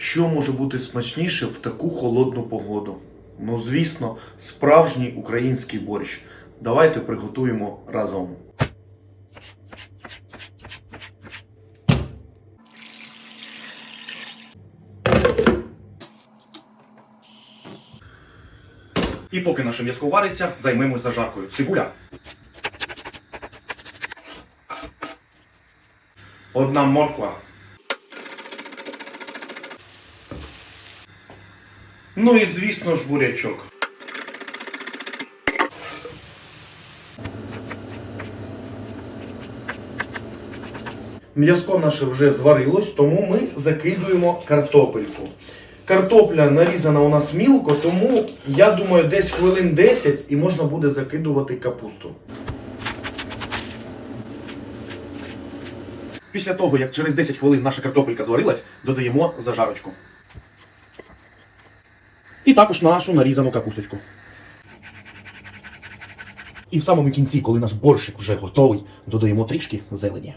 Що може бути смачніше в таку холодну погоду? Ну, звісно, справжній український борщ. Давайте приготуємо разом. І поки наше м'яско вариться, займемось зажаркою. Цибуля. Одна морква. Ну і звісно ж бурячок. М'язко наше вже зварилось, тому ми закидуємо картопельку. Картопля нарізана у нас мілко, тому я думаю, десь хвилин 10 і можна буде закидувати капусту. Після того, як через 10 хвилин наша картопелька зварилась, додаємо зажарочку. І також нашу нарізану капусточку. І в самому кінці, коли наш борщик вже готовий, додаємо трішки зелені.